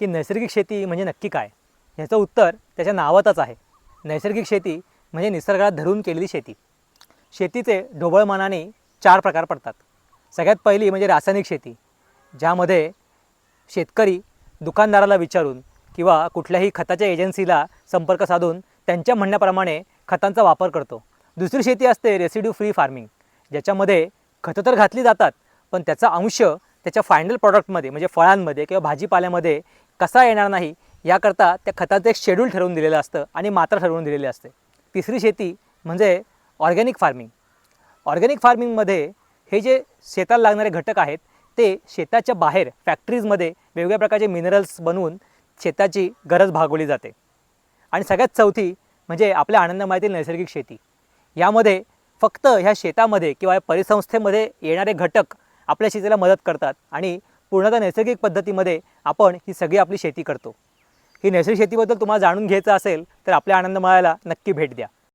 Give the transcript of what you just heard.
की नैसर्गिक शेती म्हणजे नक्की काय? ह्याचं उत्तर त्याच्या नावातच आहे. नैसर्गिक शेती म्हणजे निसर्गाला धरून केलेली शेती. शेतीचे ढोबळमानाने चार प्रकार पडतात. सगळ्यात पहिली म्हणजे रासायनिक शेती ज्यामध्ये शेतकरी दुकानदाराला विचारून किंवा कुठल्याही खताच्या एजन्सीला संपर्क साधून त्यांच्या म्हणण्याप्रमाणे खतांचा वापर करतो. दुसरी शेती असते रेसिड्यू फ्री फार्मिंग ज्याच्यामध्ये खतं तर घातली जातात पण त्याचा अंश त्याच्या फायनल प्रॉडक्टमध्ये म्हणजे फळांमध्ये किंवा भाजीपाल्यामध्ये कसा येणार नाही याकरता त्या खताचं एक शेड्यूल ठरवून दिलेलं असतं आणि मात्रा ठरवून दिलेली असते. तिसरी शेती म्हणजे ऑर्गॅनिक फार्मिंग ऑर्गॅनिक फार्मिंगमध्ये हे जे शेताला लागणारे घटक आहेत ते शेताच्या बाहेर फॅक्टरीजमध्ये वेगवेगळ्या प्रकारचे मिनरल्स बनवून शेताची गरज भागवली जाते. आणि सगळ्यात चौथी म्हणजे आपल्या आनंदमयातील नैसर्गिक शेती. यामध्ये फक्त ह्या शेतामध्ये किंवा या परिसंस्थेमध्ये येणारे घटक आपल्या शेतीला मदत करतात आणि पूर्णतः नैसर्गिक पद्धतीमध्ये आपण ही सगळी आपली शेती करतो. ही नैसर्गिक शेतीबद्दल तुम्हाला जाणून घ्यायचं असेल तर आपल्या आनंदमयाला नक्की भेट द्या.